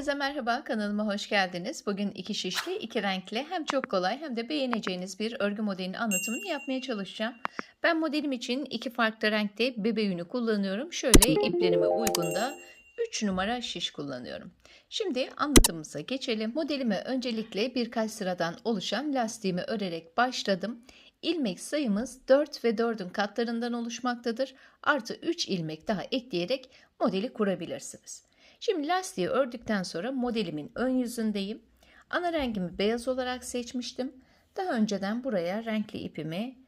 Herkese merhaba, kanalıma hoş geldiniz. Bugün iki şişli, iki renkli hem çok kolay hem de beğeneceğiniz bir örgü modelinin anlatımını yapmaya çalışacağım. Ben modelim için iki farklı renkte bebe yünü kullanıyorum. Şöyle iplerime uygun da 3 numara şiş kullanıyorum. Şimdi anlatımımıza geçelim. Modelime öncelikle birkaç sıradan oluşan lastiğimi örerek başladım. İlmek sayımız 4 ve 4'ün katlarından oluşmaktadır. Artı 3 ilmek daha ekleyerek modeli kurabilirsiniz. Şimdi lastiği ördükten sonra modelimin ön yüzündeyim. Ana rengimi beyaz olarak seçmiştim. Daha önceden buraya renkli ipimi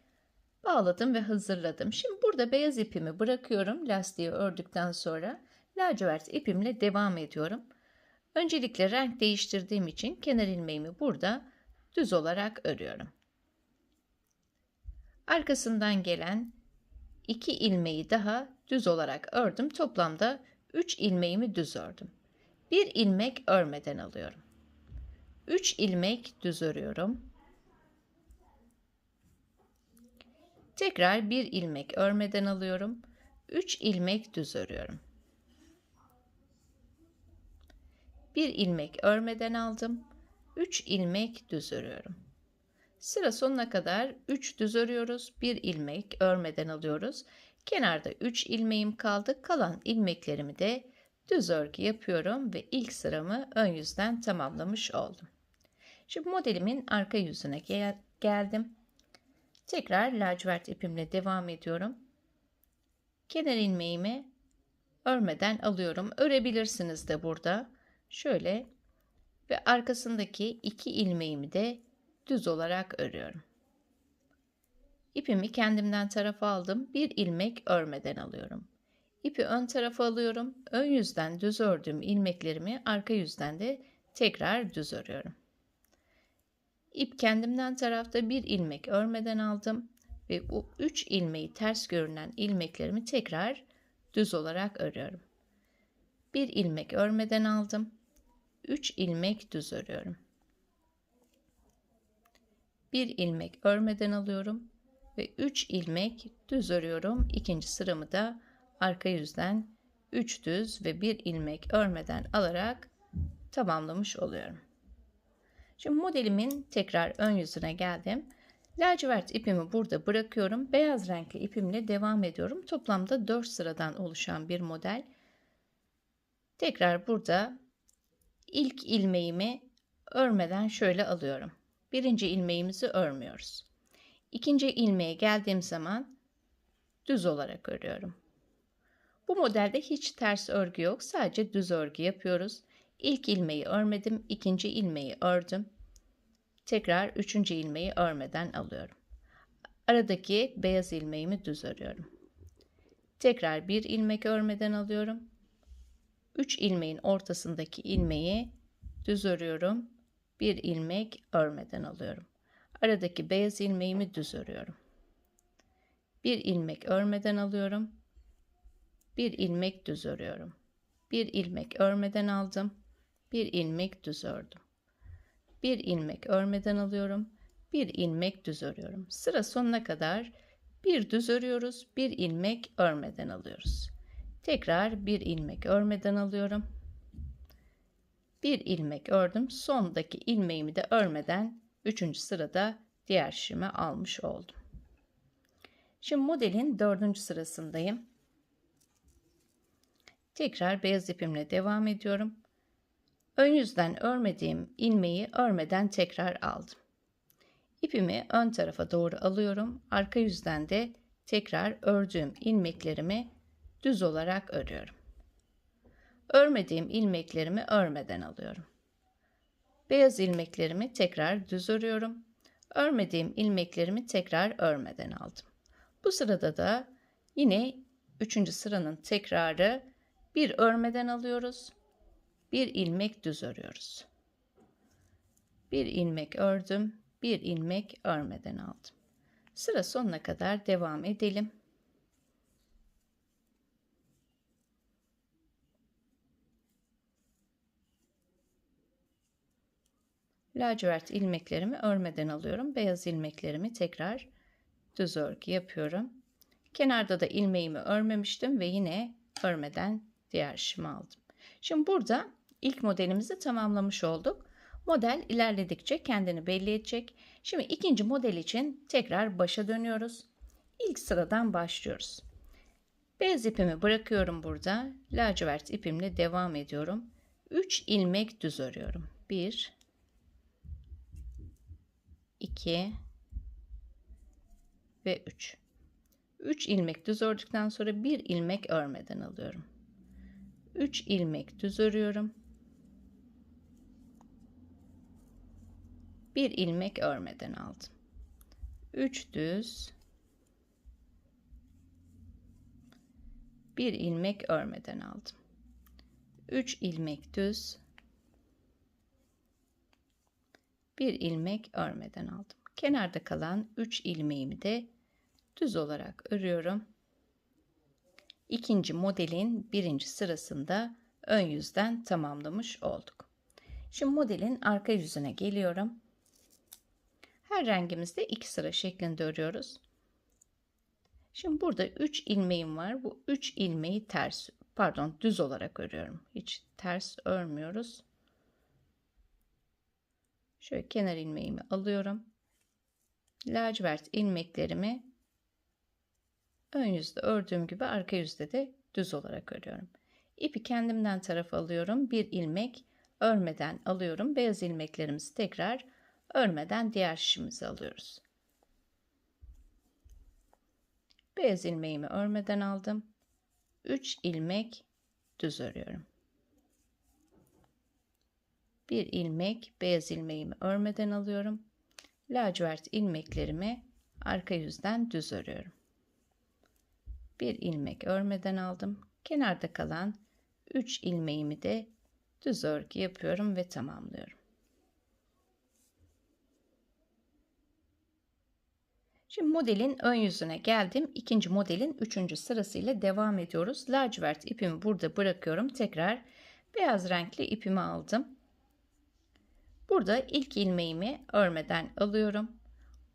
bağladım ve hazırladım. Şimdi burada beyaz ipimi bırakıyorum lastiği ördükten sonra. Lacivert ipimle devam ediyorum. Öncelikle renk değiştirdiğim için kenar ilmeğimi burada düz olarak örüyorum. Arkasından gelen iki ilmeği daha düz olarak ördüm. Toplamda 3 ilmeğimi düz ördüm. 1 ilmek örmeden alıyorum. 3 ilmek düz örüyorum. Tekrar 1 ilmek örmeden alıyorum. 3 ilmek düz örüyorum. 1 ilmek örmeden aldım. 3 ilmek düz örüyorum. Sıra sonuna kadar 3 düz örüyoruz. 1 ilmek örmeden alıyoruz. Kenarda 3 ilmeğim kaldı. Kalan ilmeklerimi de düz örgü yapıyorum ve ilk sıramı ön yüzden tamamlamış oldum. Şimdi modelimin arka yüzüne gel geldim. Tekrar lacivert ipimle devam ediyorum. Kenar ilmeğimi örmeden alıyorum. Örebilirsiniz de burada. Şöyle ve arkasındaki iki ilmeğimi de düz olarak örüyorum. İpimi kendimden tarafa aldım. Bir ilmek örmeden alıyorum. İpi ön tarafa alıyorum. Ön yüzden düz ördüğüm ilmeklerimi arka yüzden de tekrar düz örüyorum. İp kendimden tarafta bir ilmek örmeden aldım ve bu üç ilmeği ters görünen ilmeklerimi tekrar düz olarak örüyorum. Bir ilmek örmeden aldım. 3 ilmek düz örüyorum. Bir ilmek örmeden alıyorum ve 3 ilmek düz örüyorum. İkinci sıramı da arka yüzden 3 düz ve 1 ilmek örmeden alarak tamamlamış oluyorum. Şimdi modelimin tekrar ön yüzüne geldim. Lacivert ipimi burada bırakıyorum. Beyaz renkli ipimle devam ediyorum. Toplamda 4 sıradan oluşan bir model. Tekrar burada ilk ilmeğimi örmeden şöyle alıyorum. Birinci ilmeğimizi örmüyoruz. İkinci ilmeğe geldiğim zaman düz olarak örüyorum. Bu modelde hiç ters örgü yok. Sadece düz örgü yapıyoruz. İlk ilmeği örmedim. ikinci ilmeği ördüm. Tekrar üçüncü ilmeği örmeden alıyorum. Aradaki beyaz ilmeğimi düz örüyorum. Tekrar bir ilmek örmeden alıyorum. 3 ilmeğin ortasındaki ilmeği düz örüyorum. Bir ilmek örmeden alıyorum. Aradaki beyaz ilmeğimi düz örüyorum. Bir ilmek örmeden alıyorum. Bir ilmek düz örüyorum. Bir ilmek örmeden aldım. Bir ilmek düz ördüm. Bir ilmek örmeden alıyorum. Bir ilmek düz örüyorum. Sıra sonuna kadar bir düz örüyoruz. Bir ilmek örmeden alıyoruz. Tekrar bir ilmek örmeden alıyorum. Bir ilmek ördüm. Sondaki ilmeğimi de örmeden Üçüncü sırada diğer şişimi almış oldum. Şimdi modelin dördüncü sırasındayım. Tekrar beyaz ipimle devam ediyorum. Ön yüzden örmediğim ilmeği örmeden tekrar aldım. İpimi ön tarafa doğru alıyorum. Arka yüzden de tekrar ördüğüm ilmeklerimi düz olarak örüyorum. Örmediğim ilmeklerimi örmeden alıyorum. Beyaz ilmeklerimi tekrar düz örüyorum. Örmediğim ilmeklerimi tekrar örmeden aldım. Bu sırada da yine 3. sıranın tekrarı bir örmeden alıyoruz. Bir ilmek düz örüyoruz. Bir ilmek ördüm, bir ilmek örmeden aldım. Sıra sonuna kadar devam edelim. Lacivert ilmeklerimi örmeden alıyorum. Beyaz ilmeklerimi tekrar düz örgü yapıyorum. Kenarda da ilmeğimi örmemiştim ve yine örmeden diğer şişimi aldım. Şimdi burada ilk modelimizi tamamlamış olduk. Model ilerledikçe kendini belli edecek. Şimdi ikinci model için tekrar başa dönüyoruz. İlk sıradan başlıyoruz. Beyaz ipimi bırakıyorum burada. Lacivert ipimle devam ediyorum. 3 ilmek düz örüyorum. 1 2 ve 3. 3 ilmek düz ördükten sonra 1 ilmek örmeden alıyorum. 3 ilmek düz örüyorum. 1 ilmek örmeden aldım. 3 düz 1 ilmek örmeden aldım. 3 ilmek düz 1 ilmek örmeden aldım. Kenarda kalan 3 ilmeğimi de düz olarak örüyorum. İkinci modelin birinci sırasında ön yüzden tamamlamış olduk. Şimdi modelin arka yüzüne geliyorum. Her rengimizde iki sıra şeklinde örüyoruz. Şimdi burada 3 ilmeğim var. Bu 3 ilmeği ters pardon düz olarak örüyorum. Hiç ters örmüyoruz. Şöyle kenar ilmeğimi alıyorum. Lacivert ilmeklerimi ön yüzde ördüğüm gibi arka yüzde de düz olarak örüyorum. İpi kendimden tarafa alıyorum. Bir ilmek örmeden alıyorum. Beyaz ilmeklerimizi tekrar örmeden diğer şişimize alıyoruz. Beyaz ilmeğimi örmeden aldım. 3 ilmek düz örüyorum. Bir ilmek beyaz ilmeğimi örmeden alıyorum. Lacivert ilmeklerimi arka yüzden düz örüyorum. Bir ilmek örmeden aldım. Kenarda kalan 3 ilmeğimi de düz örgü yapıyorum ve tamamlıyorum. Şimdi modelin ön yüzüne geldim. İkinci modelin üçüncü sırasıyla devam ediyoruz. Lacivert ipimi burada bırakıyorum. Tekrar beyaz renkli ipimi aldım. Burada ilk ilmeğimi örmeden alıyorum.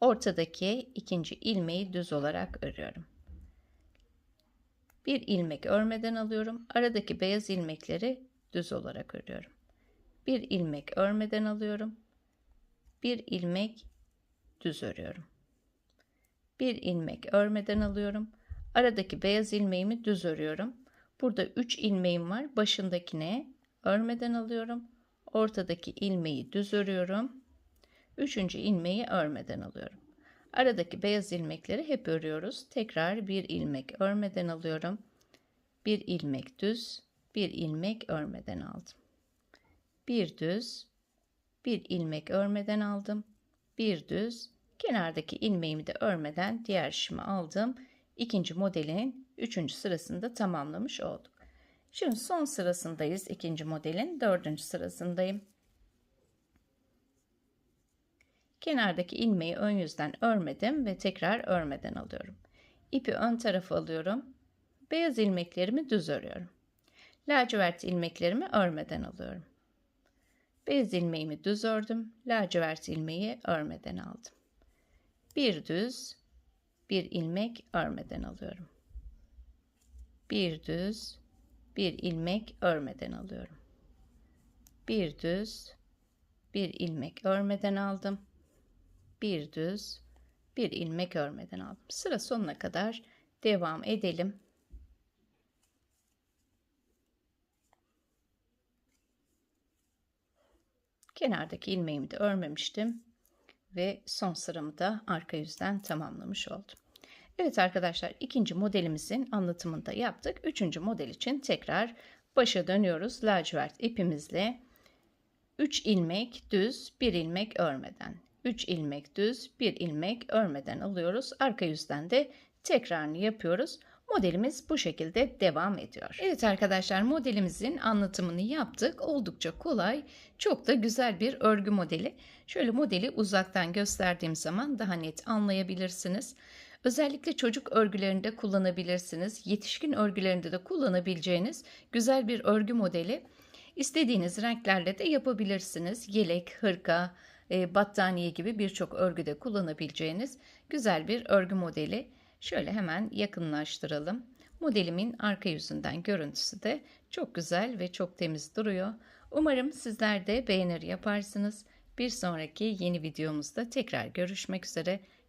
Ortadaki ikinci ilmeği düz olarak örüyorum. Bir ilmek örmeden alıyorum. Aradaki beyaz ilmekleri düz olarak örüyorum. Bir ilmek örmeden alıyorum. Bir ilmek düz örüyorum bir ilmek örmeden alıyorum. Aradaki beyaz ilmeğimi düz örüyorum. Burada 3 ilmeğim var. Başındakine örmeden alıyorum. Ortadaki ilmeği düz örüyorum. Üçüncü ilmeği örmeden alıyorum. Aradaki beyaz ilmekleri hep örüyoruz. Tekrar bir ilmek örmeden alıyorum. Bir ilmek düz, bir ilmek örmeden aldım. Bir düz, bir ilmek örmeden aldım. Bir düz, Kenardaki ilmeğimi de örmeden diğer şişimi aldım. İkinci modelin üçüncü sırasında tamamlamış olduk. Şimdi son sırasındayız. ikinci modelin dördüncü sırasındayım. Kenardaki ilmeği ön yüzden örmedim ve tekrar örmeden alıyorum. İpi ön tarafa alıyorum. Beyaz ilmeklerimi düz örüyorum. Lacivert ilmeklerimi örmeden alıyorum. Beyaz ilmeğimi düz ördüm. Lacivert ilmeği örmeden aldım bir düz bir ilmek örmeden alıyorum. Bir düz bir ilmek örmeden alıyorum. Bir düz bir ilmek örmeden aldım. Bir düz bir ilmek örmeden aldım. Sıra sonuna kadar devam edelim. Kenardaki ilmeğimi de örmemiştim ve son sıramı da arka yüzden tamamlamış oldum. Evet arkadaşlar ikinci modelimizin anlatımını da yaptık. Üçüncü model için tekrar başa dönüyoruz. Lacivert ipimizle 3 ilmek düz 1 ilmek örmeden 3 ilmek düz 1 ilmek örmeden alıyoruz. Arka yüzden de tekrarını yapıyoruz. Modelimiz bu şekilde devam ediyor. Evet arkadaşlar modelimizin anlatımını yaptık. Oldukça kolay, çok da güzel bir örgü modeli. Şöyle modeli uzaktan gösterdiğim zaman daha net anlayabilirsiniz. Özellikle çocuk örgülerinde kullanabilirsiniz. Yetişkin örgülerinde de kullanabileceğiniz güzel bir örgü modeli. İstediğiniz renklerle de yapabilirsiniz. Yelek, hırka, e, battaniye gibi birçok örgüde kullanabileceğiniz güzel bir örgü modeli. Şöyle hemen yakınlaştıralım. Modelimin arka yüzünden görüntüsü de çok güzel ve çok temiz duruyor. Umarım sizler de beğenir yaparsınız. Bir sonraki yeni videomuzda tekrar görüşmek üzere.